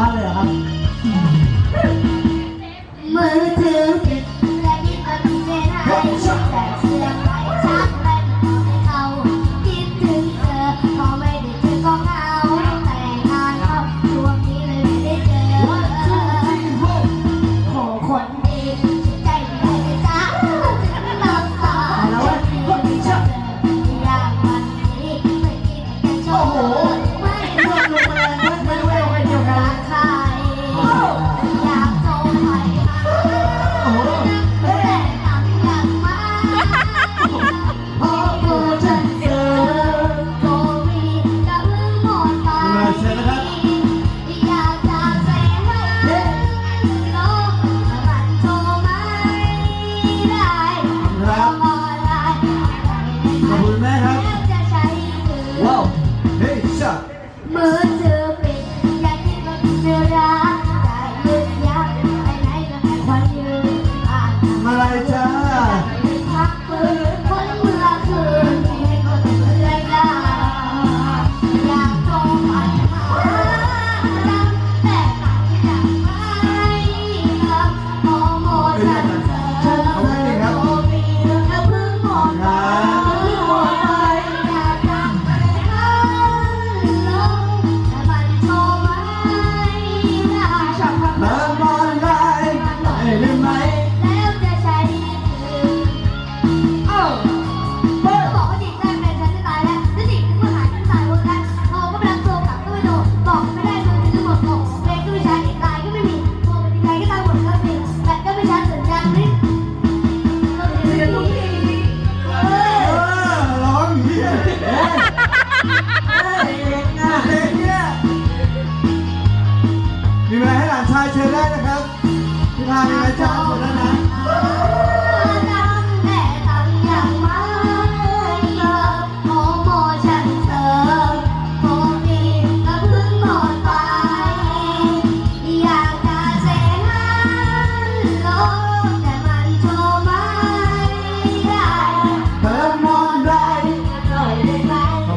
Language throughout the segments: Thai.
妈的、啊。 ขอบคุณแม่ครับว้าวเฮ้ยจ้ะมือถือ มีอยไหให้หลานชายเชิญได้นะครับพี่พามีไหมจ้าหมดแล้วนะ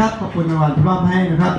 ครับ ขอบคุณราวันที่มอบให้นะครับ